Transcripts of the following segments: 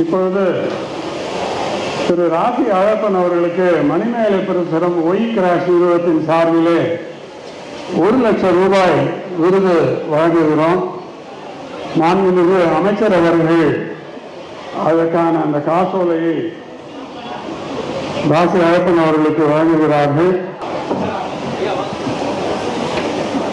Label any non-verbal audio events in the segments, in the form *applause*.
இப்பொழுது திரு ராசி அழப்பன் அவர்களுக்கு மணிமேலை பிரசுரம் ஒய் கிராஷ் நிறுவனத்தின் சார்பிலே ஒரு லட்சம் ரூபாய் விருது வழங்குகிறோம். மாண்புமிகு அமைச்சர் அவர்கள் அதற்கான அந்த காசோலையை ராசி அழப்பன் அவர்களுக்கு வழங்குகிறார்கள்.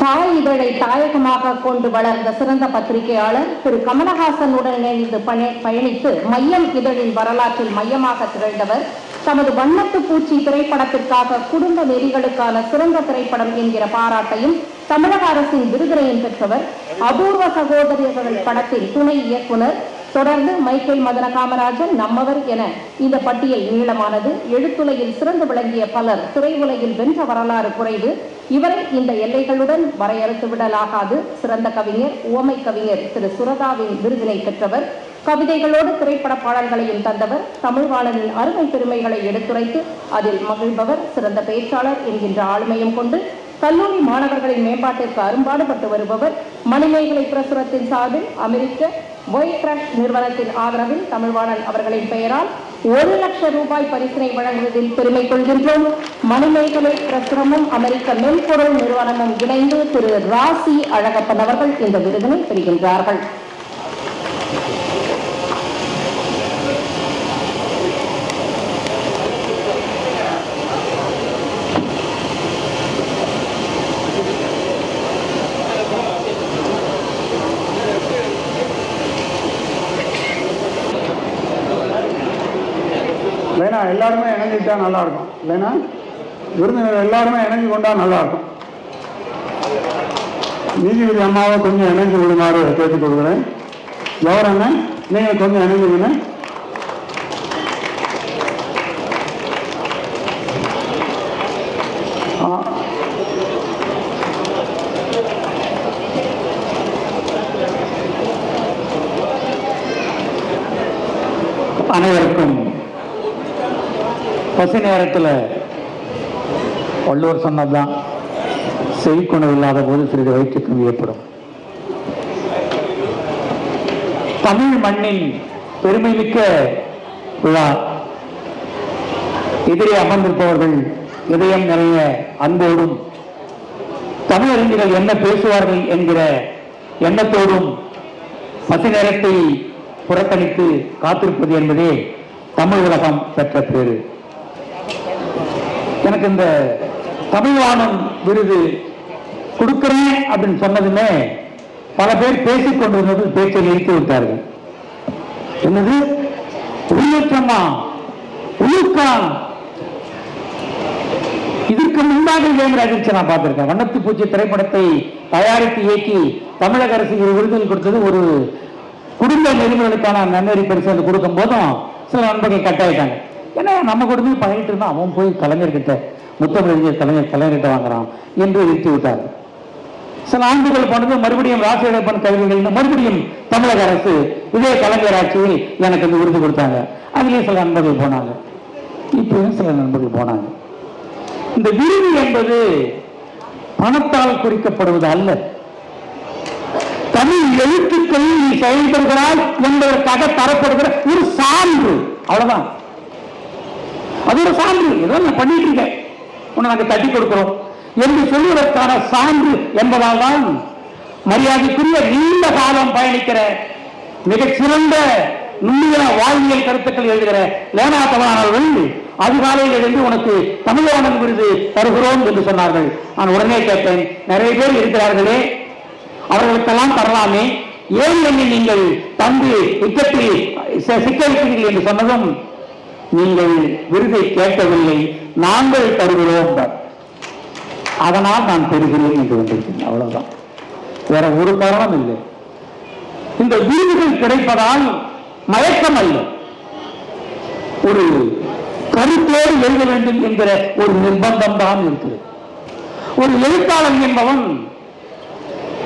தாய் இதழை தாயகமாக கொண்டு வளர்ந்த சிறந்த பத்திரிகையாளர் திரு கமலஹாசனுடன் இணைந்து பணி- பயணித்து மையம் இதழின் வரலாற்றில் மையமாக திகழ்ந்தவர். தமது வண்ணத்து பூச்சி திரைப்படத்திற்காக குடும்ப நெறிகளுக்கான சிறந்த திரைப்படம் என்கிற பாராட்டையும் தமிழக அரசின் விருதினையும் பெற்றவர். அபூர்வ சகோதரர்கள் படத்தின் துணை இயக்குனர். தொடர்ந்து மைக்கேல் மதன காமராஜன் நம்மவர் என இந்த பட்டியல் நீளமானது. எழுத்துலையில் சிறந்து விளங்கிய பலர் திரையுலகில் வென்ற வரலாறு குறைவு. இவரை இந்த எல்லைகளுடன் வரையறுத்து விடலாகாது. சிறந்த கவிஞர் உவமை கவிஞர் திரு. சுரதாவின் விருதினை பெற்றவர். கவிதைகளோடு திரைப்பட பாடல்களையும் தந்தவர். தமிழ்வாணனின் அருமை பெருமைகளை எடுத்துரைத்து அதில் மகிழ்பவர். சிறந்த பேச்சாளர் என்கின்ற ஆளுமையும் கொண்டு கல்லூரி மாணவர்களின் மேம்பாட்டிற்கு அரும்பாடுபட்டு வருபவர் மணிமேகலை பிரசுரத்தின் சார்பில் அமெரிக்க ஒய் கிரஷ் நிறுவனத்தின் ஆதரவில் தமிழ்வாணன் அவர்களின் பெயரால் ஒரு லட்சம் ரூபாய் பரிசினை வழங்குவதில் பெருமை கொள்கின்றோம். மணிமேகலை பிரசுரமும் அமெரிக்க மென்பொருள் நிறுவனமும் இணைந்து திரு ராசி அழகப்பன் அவர்கள் இந்த விருதினை பெறுகின்றார்கள். எல்லாருமே இணைஞ்சிட்டா நல்லா இருக்கும் விருந்தினர் எல்லாருமே இணைஞ்சு கொண்டா நல்லா இருக்கும் நீதிபதி அம்மாவை கொஞ்சம் இணைஞ்சு விடுமாறு கேட்டுக் கொடுக்குறேன் கௌரவ நீங்கள் கொஞ்சம் இணைஞ்சுக்கங்க ஆ. அனைவருக்கும் பசி நேரத்தில் வள்ளுவர் சொன்னதுதான் செய்குணம் இல்லாத போது சிறிது வயிற்றுக்கும் ஏற்படும் தமிழ் மண்ணின் பெருமைமிக்க விழா. எதிரே அமர்ந்திருப்பவர்கள் இதயம் நிறைய அன்போடும் தமிழறிஞர்கள் என்ன பேசுவார்கள் என்கிற எண்ணத்தோடும் பசி நேரத்தை புறக்கணித்து காத்திருப்பது என்பதே தமிழ் உலகம் பெற்ற பேரு எனக்கு இந்த தமிழ்வாணன் விருது கொடுக்கிறேன் அப்படின்னு சொன்னதுமே பல பேர் பேசிக் கொண்டிருந்தது பேச்சை நிறுத்தி விட்டார்கள். என்னது? உள்ளுச்சம்மா உள்ளுக்கா இதற்கு முன்பாக இதே நான் பார்த்திருக்கேன். வண்ணத்து பூச்சி திரைப்படத்தை தயாரித்து இயக்கி தமிழக அரசு விருதுகள் கொடுத்தது. ஒரு குடும்ப நெறிமுறைகளுக்கான நன்னறி பரிசு கொடுக்கும் போதும் சில நண்பர்கள் கட்டாயிட்டாங்க. ஏன்னா நம்ம குடும்பம் பழகிட்டு இருந்தா அவன் போய் கலைஞர்கிட்ட முத்தமிழறிஞர் கலைஞர் கலைஞர்கிட்ட வாங்குறான் என்று நிறுத்தி விட்டார். சில ஆண்டுகள் போனது மறுபடியும் ராசியப்பன் கல்விகள் மறுபடியும் தமிழக அரசு இதே கலைஞர் ஆட்சியில் எனக்கு இந்த விருது கொடுத்தாங்க. அதுலயும் சில நண்பர்கள் போனாங்க. இப்பயும் சில நண்பர்கள் போனாங்க. இந்த விருது என்பது பணத்தால் குறிக்கப்படுவது அல்ல. தமிழ் எழுத்துக்கள் நீ செயல்படுகிறாய் என்பதற்காக தரப்படுகிற ஒரு சான்று. அவ்வளவுதான். அது ஒரு சான்று. ஏதோ நான் பண்ணிட்டு இருக்கேன். உன்னை நாங்க தட்டி கொடுக்கிறோம். என்று சொல்வதற்கான சான்று என்பதால் தான் மரியாதைக்குரிய நீண்ட காலம் பயணிக்கிற மிகச்சிறந்த நுண்ணிய வாழ்வியல் கருத்துக்கள் எழுதுகிற லேனா தவறானவர்கள் அதிகாலையில் இருந்து உனக்கு தமிழோணன் விருது தருகிறோம் என்று சொன்னார்கள். நான் உடனே கேட்டேன் நிறைய பேர் இருக்கிறார்களே. அவர்களுக்கெல்லாம் தரலாமே. ஏன் என்னை நீங்கள் தந்து இக்கத்தில் ச- சிக்க வைக்கிறீர்கள்? என்று சொன்னதும் நீங்கள் விருதை கேட்கவில்லை நாங்கள் தருகிறோம். அதனால் நான் பெறுகிறேன் என்று வந்திருக்கேன் அவ்வளவுதான். வேற ஒரு காரணம் இல்லை. இந்த விருதுகள் கிடைப்பதால் மயக்கம் அல்ல. ஒரு கருத்தோடு எழுத வேண்டும் என்கிற ஒரு நிர்பந்தம் தான் இருக்கிறது. ஒரு எழுத்தாளன் என்பவன்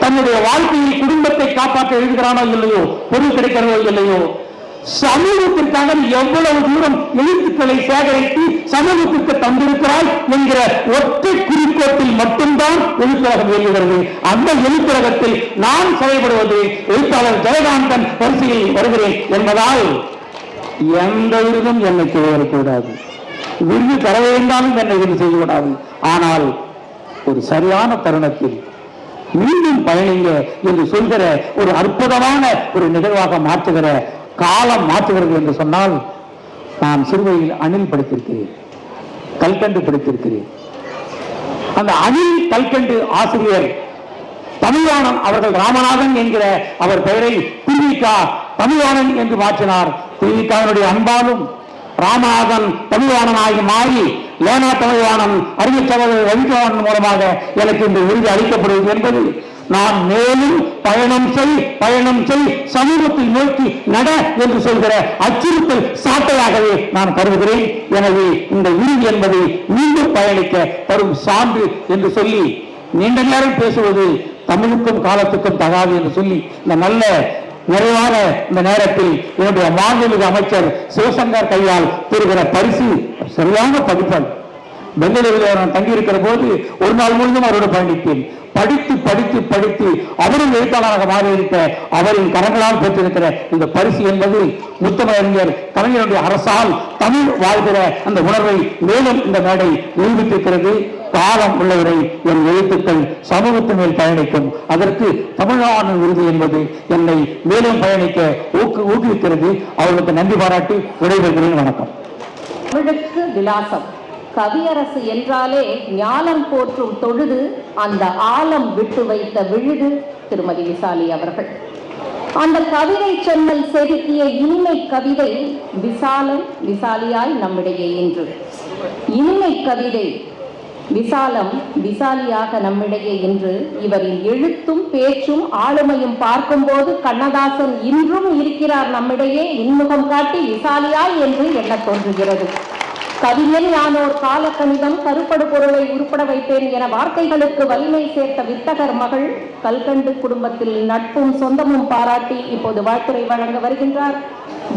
தன்னுடைய வாழ்க்கையில் குடும்பத்தை காப்பாற்ற எழுதுகிறானோ இல்லையோ பொருள் கிடைக்கிறதோ இல்லையோ சமூகத்திற்காக எவ்வளவு தூரம் எழுத்துக்களை சேகரித்து சமூகத்திற்கு தந்திருக்கிறாய் என்கிற ஒற்றை குறிக்கோட்டில் மட்டும்தான் எழுத்துலகம் இயங்குகிறது. அந்த எழுத்துலகத்தில் நான் செயல்படுவது எழுத்தாளர் ஜெயகாந்தன் வரிசையில் வருகிறேன் என்பதால் எந்த விருதும் என்னை செய்யக்கூடாது. விருது தர வேண்டாலும் என்னை விருது செய்யக்கூடாது. ஆனால் ஒரு சரியான தருணத்தில் மீண்டும் பயணிங்க என்று சொல்கிற ஒரு அற்புதமான ஒரு நிகழ்வாக மாற்றுகிற காலம் மாற்றுகிறது என்று சொன்னால் நான் சிறுவையில் அணில் படித்திருக்கிறேன் கல்கண்டு படித்திருக்கிறேன். அந்த அணில் கல்கண்டு ஆசிரியர் தமிழ்வாணன் அவர்கள் ராமநாதன் என்கிற அவர் பெயரை திருவிக்கா தமிழ்வாணன் என்று மாற்றினார். திருவிக்காவினுடைய அன்பாலும் ராமநாதன் தமிழ்வாணனாகி மாறி லேனா தமிழ்வாணன் அறிவிச்சவர் ரவிச்சவன் மூலமாக எனக்கு இந்த விருது அளிக்கப்படுவது என்பது நான் மேலும் பயணம் செய் பயணம் செய் சமூகத்தை நோக்கி நட என்று சொல்கிற அச்சுறுத்தல் சாட்டையாகவே நான் கருதுகிறேன். எனவே இந்த உறுதி என்பதை மீண்டும் பயணிக்க தரும் சான்று என்று சொல்லி நீண்ட நேரம் பேசுவது தமிழுக்கும் காலத்துக்கும் தகாது என்று சொல்லி இந்த நல்ல நிறைவான இந்த நேரத்தில் என்னுடைய மாண்புமிகு அமைச்சர் சிவசங்கர் கையால் பெறுகிற பரிசு சரியான பதிப்பன் பெங்களூரில் நான் தங்கியிருக்கிற போது ஒரு நாள் முழுதும் அவரோடு பயணித்தேன். படித்து படித்து படித்து அவரும் எழுத்தாளராக மாறியிருக்க அவரின் கரங்களால் பெற்றிருக்கிற இந்த பரிசு என்பது முத்தமிழறிஞர் கலைஞருடைய அரசால் தமிழ் வாழ்கிற அந்த உணர்வை மேலும் இந்த மேடை நிரூபித்திருக்கிறது. காலம் உள்ளவரை என் எழுத்துக்கள் சமூகத்து மேல் பயணிக்கும். அதற்கு தமிழ்நாடு விருது என்பது என்னை மேலும் பயணிக்க ஊக்கு ஊக்குவிக்கிறது. அவர்களுக்கு நன்றி பாராட்டி விடைபெறுகிறேன். வணக்கம். விலாசம். கவியரசு என்றாலே ஞானம் போற்றும் தொழுது அந்த ஆழம் விட்டு வைத்த விழுது திருமதி விசாலி அவர்கள். அந்த கவிதை சொன்னல் செதுக்கிய இனிமை கவிதை விசாலம் விசாலியாய் நம்மிடையே இன்று. இனிமை கவிதை விசாலம் விசாலியாக நம்மிடையே இன்று. இவரின் எழுத்தும் பேச்சும் ஆளுமையும் பார்க்கும்போது கண்ணதாசன் இன்றும் இருக்கிறார். நம்மிடையே இன்முகம் காட்டி விசாலியாய் என்று எண்ண தோன்றுகிறது. கவிஞன் யானோர் கால கணிதம் கருப்படு பொருளை உருப்பட வைப்பேன் என வார்த்தைகளுக்கு வலிமை சேர்த்த வித்தகர் மகள் கல்கண்டு குடும்பத்தில் நட்பும் சொந்தமும் பாராட்டி இப்போது வாழ்த்துறை வழங்க வருகின்றார்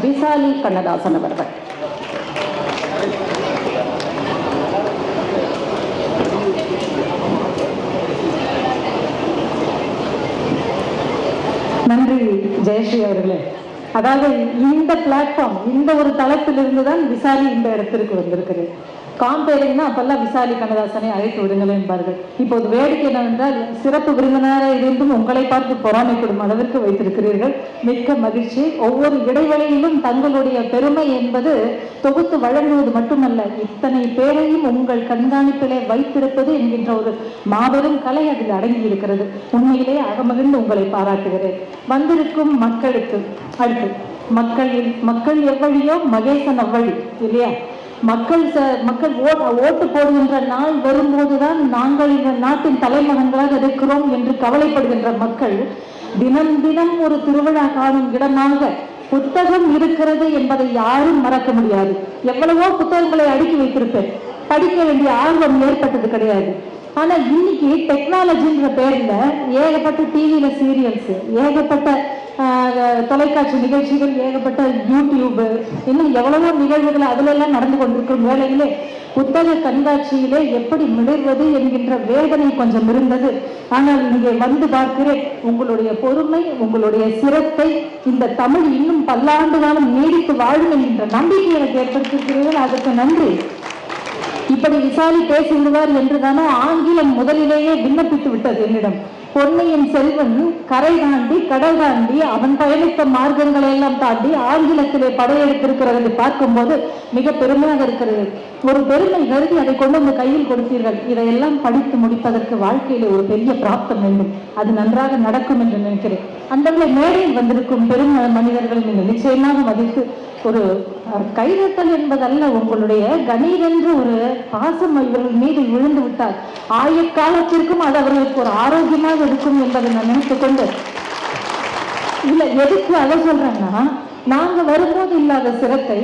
விசாலி கண்ணதாசன் அவர்கள். நன்றி ஜெயஸ்ரீ அவர்களே. அதாவது இந்த பிளாட்ஃபார்ம் இந்த ஒரு தளத்திலிருந்து தான் விசாரி இந்த இடத்திற்கு வந்திருக்கிறேன். காம்பேரிங்னா அப்பெல்லாம் விசாலி கண்ணதாசனை அழைத்து விடுங்கள் என்பார்கள். இப்போது வேடிக்கை என்னவென்றால் சிறப்பு விருந்தினராக இருந்தும் உங்களை பார்த்து பொறாமைப்படும் அளவிற்கு வைத்திருக்கிறீர்கள். மிக்க மகிழ்ச்சி. ஒவ்வொரு இடைவெளியிலும் தங்களுடைய பெருமை என்பது தொகுத்து வழங்குவது மட்டுமல்ல இத்தனை பேரையும் உங்கள் கண்காணிப்பிலே வைத்திருப்பது என்கின்ற ஒரு மாபெரும் கலை அதில் அடங்கி இருக்கிறது உண்மையிலே அகமகிழ்ந்து உங்களை பாராட்டுகிறேன். வந்திருக்கும் மக்களுக்கு அடுத்து மக்கள் மக்கள் எவ்வழியோ மகேசன் அவ்வழி இல்லையா? மக்கள் மக்கள் ஓட்டு போடுகின்ற நாள் வரும்போதுதான் நாங்கள் இந்த நாட்டின் தலைமகன்களாக இருக்கிறோம் என்று கவலைப்படுகின்ற மக்கள் தினம் தினம் ஒரு திருவிழா காணும் இடமாக புத்தகம் இருக்கிறது என்பதை யாரும் மறக்க முடியாது. எவ்வளவோ புத்தகங்களை அடுக்கி வைத்திருப்பேன். படிக்க வேண்டிய ஆர்வம் ஏற்பட்டது கிடையாது. ஆனா இன்னைக்கு டெக்னாலஜின்ற பேர்ல ஏகப்பட்ட டிவியில சீரியல்ஸ் ஏகப்பட்ட தொலைக்காட்சி நிகழ்ச்சிகள் ஏகப்பட்ட யூடியூப் இன்னும் எவ்வளவோ நிகழ்வுகள் அதுல எல்லாம் நடந்து கொண்டிருக்கும் வேலையிலே புத்தக கண்காட்சியிலே எப்படி மிளர்வது என்கின்ற வேதனை கொஞ்சம் இருந்தது. ஆனால் இங்கே வந்து பார்க்கிறேன் உங்களுடைய பொறுமை உங்களுடைய சிரத்தை இந்த தமிழ் இன்னும் பல்லாண்டு காலம் நீடித்து வாழும் என்கின்ற நம்பிக்கை எனக்கு ஏற்படுத்தியிருக்கிறீர்கள். அதற்கு நன்றி. இப்படி விசாலி என்று என்றுதானோ ஆங்கிலம் முதலிலேயே விண்ணப்பித்து விட்டது என்னிடம். பொன்னியின் செல்வன் கரை தாண்டி கடல் தாண்டி அவன் பயணித்த மார்க்கங்களை எல்லாம் தாண்டி ஆங்கிலத்திலே படையெடுத்திருக்கிறது பார்க்கும்போது மிக பெருமையாக இருக்கிறது. ஒரு பெருமை கருதி அதை கொண்டு வந்து கையில் கொடுத்தீர்கள். இதையெல்லாம் படித்து முடிப்பதற்கு வாழ்க்கையிலே ஒரு பெரிய பிராப்தம் வேண்டும். அது நன்றாக நடக்கும் என்று நினைக்கிறேன். அந்த மேடையில் வந்திருக்கும் பெரும் மனிதர்களை நீங்கள் நிச்சயமாக மதித்து ஒரு கைதட்டல் என்பதல்ல உங்களுடைய கணீரென்று ஒரு பாசம் இவர்கள் மீது விழுந்து விட்டால் ஆயக்காலத்திற்கும் அது அவர்களுக்கு ஒரு ஆரோக்கியமாக இருக்கும் என்பதை நான் நினைத்துக் கொண்டு இல்ல எதுக்கு அதை சொல்றேன்னா நாங்க வரும்போது இல்லாத சிரத்தை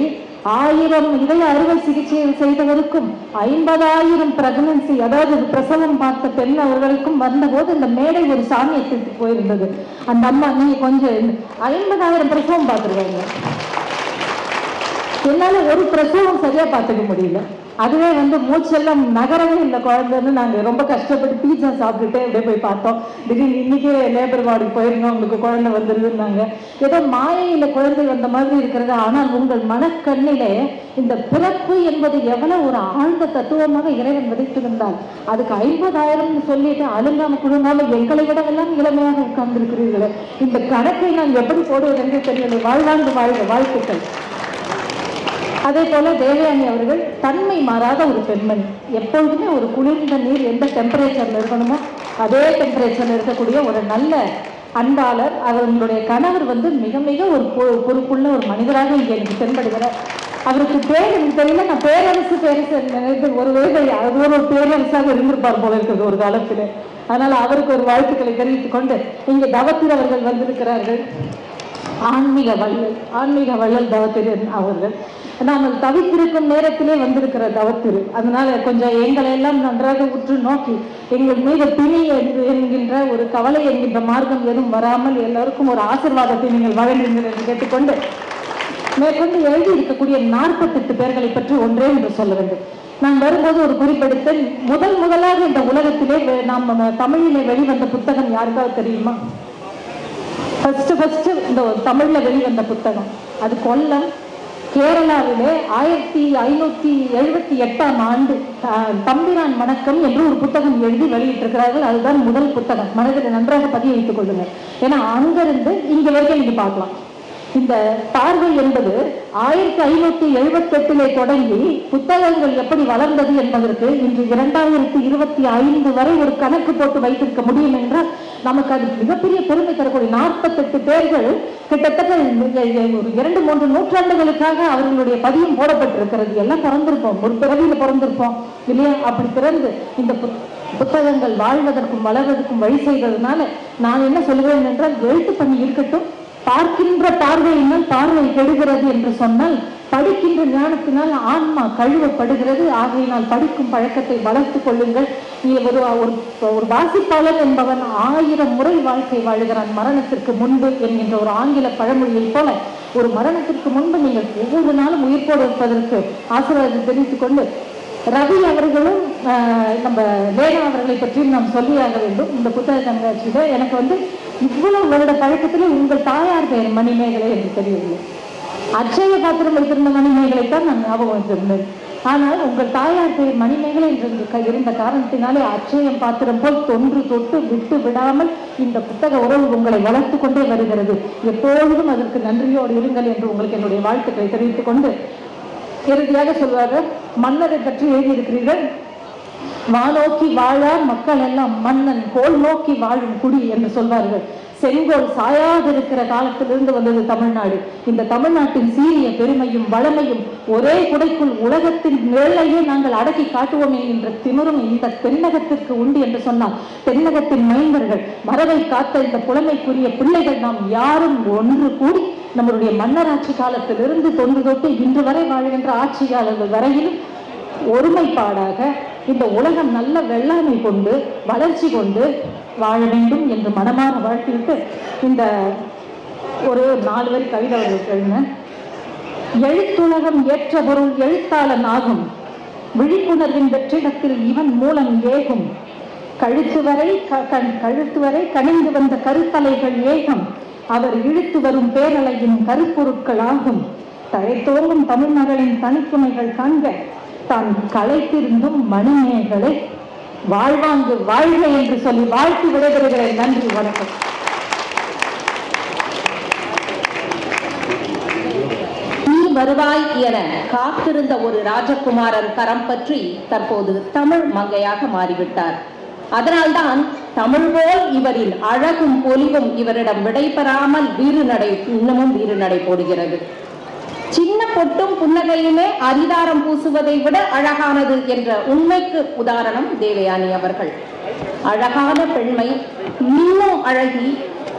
ஆயிரம் இதய அறுவை சிகிச்சை செய்தவருக்கும் ஐம்பதாயிரம் பிரெக்னன்சி அதாவது பிரசவம் பார்த்த பெண் அவர்களுக்கும் வந்தபோது இந்த மேடை ஒரு சாமியத்திற்கு போயிருந்தது. அந்த அம்மா நீங்க கொஞ்சம் ஐம்பதாயிரம் பிரசவம் பார்த்துருக்காங்க. என்னால ஒரு பிரசவம் சரியா பார்த்துக்க முடியல. அதுவே வந்து மூச்செல்லாம் நகரவே இல்லை குழந்தைன்னு நாங்கள் ரொம்ப கஷ்டப்பட்டு பீட்சா சாப்பிட்டுட்டு அப்படியே போய் பார்த்தோம். திடீர்னு இன்னைக்கே லேபர் வார்டுக்கு போயிருந்தோம் உங்களுக்கு குழந்தை வந்துருதுன்னாங்க. ஏதோ மாயையில குழந்தை வந்த மாதிரி இருக்கிறது. ஆனால் உங்கள் மனக்கண்ணிலே இந்த பிறப்பு என்பது எவ்வளவு ஒரு ஆழ்ந்த தத்துவமாக இறைவன் விதைத்திருந்தார். அதுக்கு ஐம்பதாயிரம்னு சொல்லிட்டு அழுங்காம குழுங்காம எங்களை விட எல்லாம் இளமையாக உட்கார்ந்திருக்கிறீர்களே. இந்த கணக்கை நான் எப்படி போடுவது என்று வாழ்வாண்டு வாழ்க வாழ்த்துக்கள். அதே போல தேவயானி அவர்கள் தன்மை மாறாத ஒரு பெண்மணி. எப்பொழுதுமே ஒரு குளிர்ந்த நீர் எந்த டெம்பரேச்சர்ல இருக்கணுமோ அதே டெம்பரேச்சர்ல இருக்கக்கூடிய ஒரு நல்ல அன்பாளர் அவர்களுடைய கணவர் வந்து மிக மிக ஒரு பொ- பொறுப்புள்ள ஒரு மனிதராக இங்கே எனக்கு தென்படுகிறார். அவருக்கு பேர் எனக்கு தெரியல நான் பேரரசு பேரரசு நினைத்து ஒரு வேலை அது ஒரு பேரரசாக இருந்திருப்பார் போல இருக்குது ஒரு காலத்தில். அதனால அவருக்கு ஒரு வாழ்த்துக்களை தெரிவித்துக் கொண்டு இங்கே தவத்தில் அவர்கள் வந்திருக்கிறார்கள். ஆன்மீக வள்ளல் ஆன்மீக வள்ளல் தவத்திரு அவர்கள். நாங்கள் தவித்திருக்கும் நேரத்திலே வந்திருக்கிற தவத்திரு. அதனால கொஞ்சம் எங்களை எல்லாம் நன்றாக உற்று நோக்கி எங்கள் மீது பிணி என்று என்கின்ற ஒரு கவலை என்கின்ற மார்க்கம் எதுவும் வராமல் எல்லோருக்கும் ஒரு ஆசிர்வாதத்தை நீங்கள் வழங்குங்கள் என்று கேட்டுக்கொண்டு மேற்கொண்டு எழுதி இருக்கக்கூடிய நாற்பத்தெட்டு பேர்களை பற்றி ஒன்றே என்று சொல்ல வேண்டும். நான் வரும்போது ஒரு குறிப்பெடுத்தேன். முதல் முதலாக இந்த உலகத்திலே நாம் நம்ம தமிழிலே வெளிவந்த புத்தகம் யாருக்காவது தெரியுமா? ஃபஸ்ட்டு ஃபஸ்ட்டு இந்த தமிழில் வெளிவந்த புத்தகம். அது கொல்லம் கேரளாவிலே ஆயிரத்தி ஐநூற்றி எழுபத்தி எட்டாம் ஆண்டு தம்பிரான் வணக்கம் என்று ஒரு புத்தகம் எழுதி வெளியிட்டிருக்கிறார்கள். அதுதான் முதல் புத்தகம். மனதில் நன்றாக பதிய வைத்துக் கொள்ளுங்கள். ஏன்னா அங்கிருந்து இங்கே வரைக்கும் நீங்கள் பார்க்கலாம். இந்த பார்வை என்பது ஆயிரத்தி ஐநூத்தி எழுபத்தி எட்டிலே தொடங்கி புத்தகங்கள் எப்படி வளர்ந்தது என்பதற்கு இன்று இரண்டாயிரத்தி இருபத்தி ஐந்து வரை ஒரு கணக்கு போட்டு வைத்திருக்க முடியும் என்றால் நமக்கு அது மிகப்பெரிய பெருமை தரக்கூடிய நாற்பத்தெட்டு பேர்கள் கிட்டத்தட்ட ஒரு இரண்டு மூன்று நூற்றாண்டுகளுக்காக அவர்களுடைய பதியம் போடப்பட்டிருக்கிறது. எல்லாம் பிறந்திருப்போம். ஒரு பிறவியில் பிறந்திருப்போம். இல்லையா? அப்படி பிறந்து இந்த புத்- புத்தகங்கள் வாழ்வதற்கும் வளர்வதற்கும் வழி செய்ததுனால நான் என்ன சொல்லுவேன் என்றால் எழுத்து பணி இருக்கட்டும் பார்க்கின்ற பார்வையினால் பார்வை கெடுகிறது என்று சொன்னால் படிக்கின்ற ஞானத்தினால் ஆன்மா கழுவப்படுகிறது. ஆகையினால் படிக்கும் பழக்கத்தை வளர்த்து கொள்ளுங்கள். நீ ஒரு ஒரு ஒரு வாசிப்பாளர் என்பவன் ஆயிரம் முறை வாழ்க்கை வாழுகிறான் மரணத்திற்கு முன்பு என்கின்ற ஒரு ஆங்கில பழமொழியை போல ஒரு மரணத்திற்கு முன்பு நீங்கள் ஒவ்வொரு நாளும் உயிர்ப்போடு இருப்பதற்கு ஆசீர்வாதம் தெரிவித்துக் கொண்டு ரவி அவர்களும் நம்ம வேதா அவர்களை பற்றியும் நாம் சொல்லியாக வேண்டும். இந்த புத்தக கண்காட்சியில எனக்கு வந்து இவ்வளவு வருட பழக்கத்தில் உங்கள் தாயார் பெயர் மணிமேகலை என்று தெரியவில்லை அட்சய பாத்திரம் வைத்திருந்த மணிமேகலை தான் நான் ஞாபகம் வந்திருந்தேன் ஆனால் உங்கள் தாயார் பெயர் மணிமேகலை என்று இருந்த காரணத்தினாலே அட்சயம் பாத்திரம் போல் தொன்று தொட்டு விட்டு விடாமல் இந்த புத்தக உறவு உங்களை வளர்த்து கொண்டே வருகிறது. எப்பொழுதும் அதற்கு நன்றியோடு இருங்கள் என்று உங்களுக்கு என்னுடைய வாழ்த்துக்களை தெரிவித்துக் கொண்டு இறுதியாக சொல்வார்கள் மன்னரை பற்றி எழுதியிருக்கிறீர்கள் வானோக்கி வாழார் மக்கள் எல்லாம் மன்னன் கோல் நோக்கி வாழும் குடி என்று சொல்வார்கள். செங்கோல் சாயாதிருக்கிற காலத்திலிருந்து வந்தது தமிழ்நாடு. இந்த தமிழ்நாட்டின் சீரிய பெருமையும் வளமையும் ஒரே குடைக்குள் உலகத்தின் நிழலையே நாங்கள் அடக்கி காட்டுவோமே என்ற திமிரும் இந்த தென்னகத்திற்கு உண்டு என்று சொன்னால் தென்னகத்தின் மைந்தர்கள் மரபை காத்த இந்த புலமைக்குரிய பிள்ளைகள் நாம் யாரும் ஒன்று கூடி நம்மளுடைய மன்னராட்சி காலத்திலிருந்து தொன்று தொட்டு இன்று வரை வாழ்கின்ற ஆட்சியாளர்கள் வரையிலும் ஒருமைப்பாடாக இந்த உலகம் நல்ல வெள்ளாமை கொண்டு வளர்ச்சி கொண்டு வாழ வேண்டும் என்று மனமாற வாழ்த்திவிட்டு இந்த ஒரு நாலு வரி கவிதை அவர்களுக்கு எழுத்துலகம் ஏற்ற பொருள் எழுத்தாளன் ஆகும். விழிப்புணர்வின் வெற்றிடத்தில் இவன் மூலம் ஏகும். கழுத்து வரை க- கழுத்து வரை கணிந்து வந்த கருத்தலைகள் ஏகம். அவர் இழுத்து வரும் பேரலையின் கருப்பொருட்கள் ஆகும் தழைத்தோங்கும் தமிழ்மகளின் தனித்துணைகள் காண்க. தான் களைத்திருந்தும் மணிமேகலை வாழ்வாங்கு வாழ்க என்று சொல்லி வாழ்த்து விடைபெறுகிறேன். நன்றி வணக்கம். வருவாய் என காத்திருந்த ஒரு ராஜகுமாரன் கரம் பற்றி தற்போது தமிழ் மங்கையாக மாறிவிட்டார். அதனால்தான் தமிழ் போல் இவரின் அழகும் பொலிவும் இவரிடம் விடைபெறாமல் வீறு நடை இன்னமும் வீறு நடை போடுகிறது. சின்ன பொட்டும் புன்னகையுமே அதிதாரம் பூசுவதை விட அழகானது என்ற உண்மைக்கு உதாரணம் தேவயானி அவர்கள். அழகான பெண்மை இன்னும் அழகி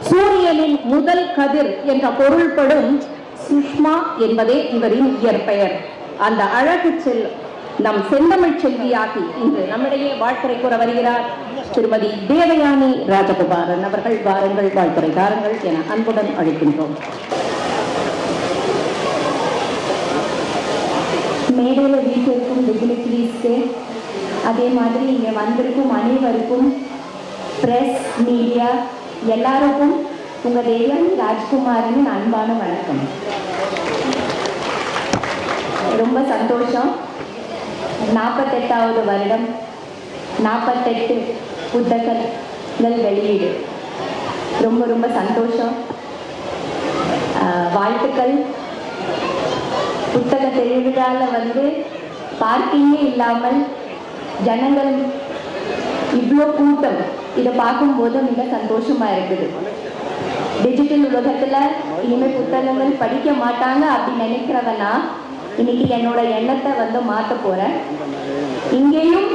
சூரியனின் முதல் கதிர் என்ற பொருள்படும் சுஷ்மா என்பதே இவரின் இயற்பெயர். அந்த அழகு செல் நம் செந்தமிழ் செல்வியாகி இன்று நம்மிடையே வாழ்க்கை கூற வருகிறார் திருமதி தேவயானி ராஜகுமாரன் அவர்கள். வாருங்கள் வாழ்த்துரை தாருங்கள் என அன்புடன் அழைக்கின்றோம். மேடையில் வீட்டிற்கும் டிகினிட்ரிஸ்க்கு அதே மாதிரி இங்கே வந்திருக்கும் அனைவருக்கும் ப்ரெஸ் மீடியா எல்லாருக்கும் உங்கள் தேவன் ராஜ்குமாரின் அன்பான வணக்கம். ரொம்ப சந்தோஷம். நாற்பத்தெட்டாவது வருடம் நாற்பத்தெட்டு புத்தகங்கள் வெளியீடு. ரொம்ப ரொம்ப சந்தோஷம். வாழ்த்துக்கள். புத்தக திருவிழாவில் வந்து பார்க்கிங்கே இல்லாமல் ஜனங்கள் இவ்வளோ கூட்டம். இதை பார்க்கும்போது மிக சந்தோஷமா இருக்குது. டிஜிட்டல் உலகத்துல இனிமேல் புத்தகங்கள் படிக்க மாட்டாங்க அப்படி நினைக்கிறவனா இன்னைக்கு என்னோட எண்ணத்தை வந்து மாற்ற போறேன். இங்கேயும்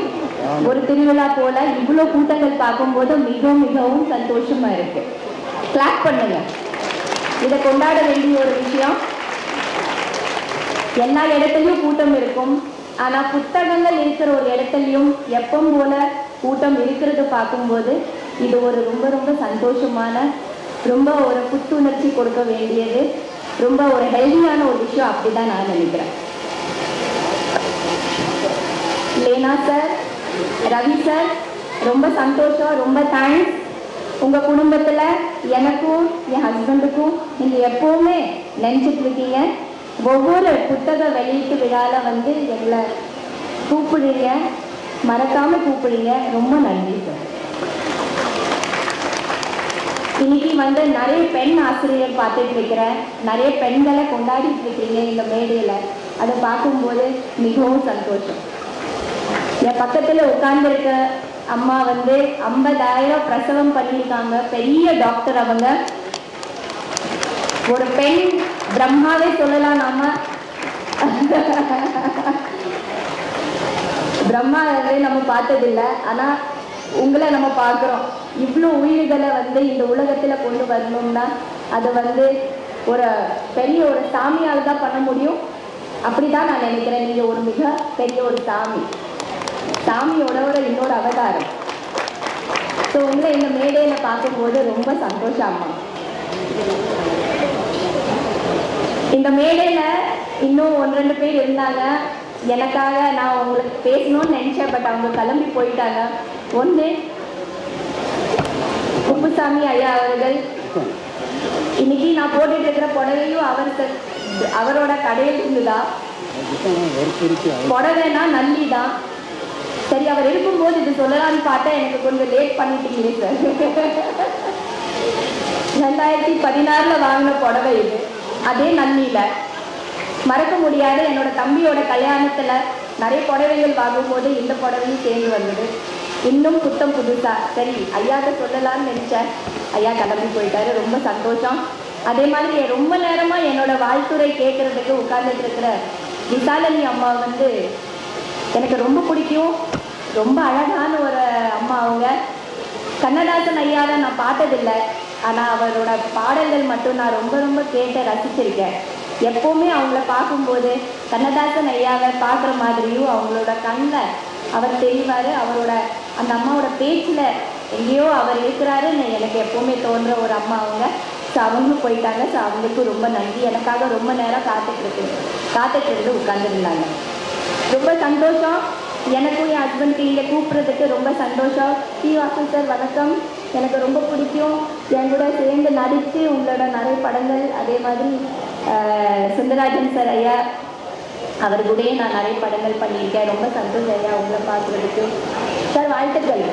ஒரு திருவிழா போல இவ்வளோ கூட்டங்கள் பார்க்கும்போது மிகவும் மிகவும் சந்தோஷமா இருக்கு. கிளாக் பண்ணுங்க. இதை கொண்டாட வேண்டிய ஒரு விஷயம் எல்லா இடத்துலையும் கூட்டம் இருக்கும். ஆனா புத்தகங்கள் இருக்கிற ஒரு இடத்துலையும் எப்பவும் போல கூட்டம் இருக்கிறது பார்க்கும்போது இது ஒரு ரொம்ப ரொம்ப சந்தோஷமான ரொம்ப ஒரு புத்துணர்ச்சி கொடுக்க வேண்டியது. ரொம்ப ஒரு ஹெல்தியான ஒரு விஷயம் அப்படிதான் நான் நினைக்கிறேன். லேனா சார் ரவி சார் ரொம்ப சந்தோஷம் ரொம்ப தேங்க்ஸ் உங்க குடும்பத்துல எனக்கும் என் ஹஸ்பண்டுக்கும் நீங்க எப்பவுமே நினைச்சிட்டு இருக்கீங்க. ஒவ்வொரு புத்தக வெளியீட்டு விழால வந்து எங்களை கூப்பிடுங்க மறக்காம கூப்பிடுங்க ரொம்ப நன்றி சார் இன்னைக்கு வந்து நிறைய பெண் ஆசிரியர் பார்த்துட்டு இருக்கிறேன். நிறைய பெண்களை கொண்டாடிட்டு இருக்கீங்க இந்த மேடையில. அதை பார்க்கும்போது மிகவும் சந்தோஷம். என் பக்கத்துல உட்கார்ந்துருக்க அம்மா வந்து ஐம்பதாயிரம் பிரசவம் பண்ணியிருக்காங்க. பெரிய டாக்டர் அவங்க. ஒரு பெண் பிரம்மாவே சொல்லலாம் நாம? பிரம்மா வந்து நம்ம பார்த்ததில்ல. ஆனா உங்களை நம்ம பார்க்குறோம். இவ்வளோ உயிர்களை வந்து இந்த உலகத்துல கொண்டு வரணும்னா அது வந்து ஒரு பெரிய ஒரு சாமியால் தான் பண்ண முடியும். அப்படிதான் நான் நினைக்கிறேன். நீங்க ஒரு மிக பெரிய ஒரு சாமி. சாமியோட ஒரு இன்னொரு அவதாரம். ஸோ உங்களை இந்த மேடையில பார்க்கும்போது ரொம்ப சந்தோஷம் அம்மா. இந்த மேடையில் இன்னும் ஒன்று ரெண்டு பேர் இருந்தாங்க. எனக்காக நான் உங்களுக்கு பேசணும்னு நினச்சேன் பட் அவங்க கிளம்பி போயிட்டாங்க. ஒன்று குப்புசாமி ஐயா அவர்கள். இன்னைக்கு நான் போட்டுட்டு இருக்கிற புடவையும் அவர் அவரோட கடையில் இருந்துதான் புடவைனா நல்லி தான் சரி அவர் இருக்கும்போது இது சொல்லலாம்னு பார்த்தா எனக்கு கொஞ்சம் லேட் பண்ணிட்டீங்களே சார் *laughs* ரெண்டாயிரத்தி பதினாறுல வாங்கின புடவை இது. அதே நன்னில மறக்க முடியாத என்னோட தம்பியோட கல்யாணத்துல நிறைய புடவைகள் வாங்கும்போது இந்த புடவையும் சேர்ந்து வந்தது. இன்னும் புத்தம் புதுசா. சரி ஐயாட்ட சொல்லலாம்னு நினைச்சேன். ஐயா கிளம்பி போயிட்டாரு. ரொம்ப சந்தோஷம். அதே மாதிரி ரொம்ப நேரமா என்னோட வாழ்த்துறை கேட்கறதுக்கு உட்கார்ந்துட்டு இருக்கிற விசாலினி அம்மா வந்து எனக்கு ரொம்ப பிடிக்கும். ரொம்ப அழகான ஒரு அம்மா அவங்க. கண்ணதாசன் ஐயாவை நான் பார்த்ததில்லை. ஆனால் அவரோட பாடல்கள் மட்டும் நான் ரொம்ப ரொம்ப கேட்டு ரசிச்சிருக்கேன். எப்போவுமே அவங்கள பார்க்கும்போது கண்ணதாசன் ஐயாவை பார்க்குற மாதிரியும் அவங்களோட கண்ணில் அவர் தெரிவார். அவரோட அந்த அம்மாவோட பேச்சில் எங்கேயோ அவர் இருக்கிறாருன்னு எனக்கு எப்போவுமே தோன்ற ஒரு அம்மா அவங்க. ஸோ அவங்களும் போயிட்டாங்க. ஸோ அவங்களுக்கும் ரொம்ப நன்றி. எனக்காக ரொம்ப நேரம் காத்துட்டு இருக்கு. காத்துட்டு இருந்து உட்காந்துருந்தாங்க ரொம்ப சந்தோஷம். எனக்கும் என் ஹஸ்பண்டுக்கு இங்கே கூப்பிட்றதுக்கு ரொம்ப சந்தோஷம். டி வாசன் சார் வணக்கம். எனக்கு ரொம்ப பிடிக்கும். என் கூட சேர்ந்து நடித்து உங்களோட நிறைய படங்கள். அதே மாதிரி சுந்தரராஜன் சார் ஐயா அவர் கூடயே நான் நிறைய படங்கள் பண்ணியிருக்கேன். ரொம்ப சந்தோஷம் ஐயா உங்களை பார்க்குறதுக்கு. சார் வாழ்த்துக்கள்.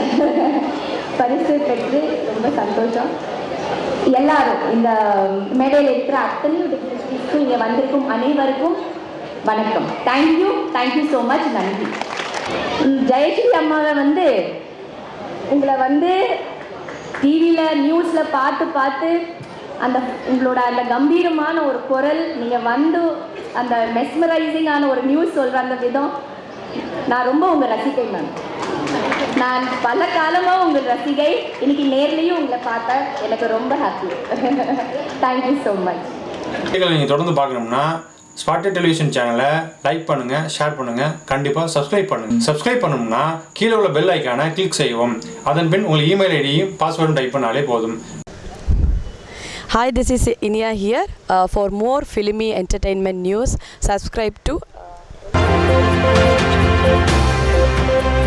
*laughs* பரிசு பெற்று ரொம்ப சந்தோஷம். எல்லாரும் இந்த மேடையில் இருக்கிற அத்தனை இங்கே வந்திருக்கும் அனைவருக்கும் வணக்கம். தேங்க்யூ தேங்க்யூ ஸோ மச் நன்றி. ஜெயஸ்ரீ அம்மாவை வந்து உங்களை வந்து டிவியில் நியூஸில் பார்த்து பார்த்து அந்த உங்களோட அந்த கம்பீரமான ஒரு குரல் நீங்கள் வந்து அந்த மெஸ்மரைசிங்கான ஒரு நியூஸ் சொல்கிற அந்த விதம் நான் ரொம்ப உங்கள் ரசிகை மேம் நான் பல காலமாக உங்கள் ரசிகை இன்னைக்கு நேர்லேயும் உங்களை பார்த்தேன். எனக்கு ரொம்ப ஹாப்பி தேங்க்யூ ஸோ மச் நீங்கள் தொடர்ந்து பார்க்கணும்னா ஸ்பாட்டர் டெலிவிஷன் சேனலை லைக் பண்ணுங்கள் ஷேர் பண்ணுங்க கண்டிப்பாக சப்ஸ்கிரைப் பண்ணுங்க. சப்ஸ்கிரைப் பண்ணணும்னா கீழே உள்ள பெல் ஐக்கானை கிளிக் செய்வோம் அதன் பின் உங்கள் இமெயில் ஐடியும் பாஸ்வேர்டும் டைப் பண்ணாலே போதும். Hi this is Iniya here for more filmy entertainment news subscribe to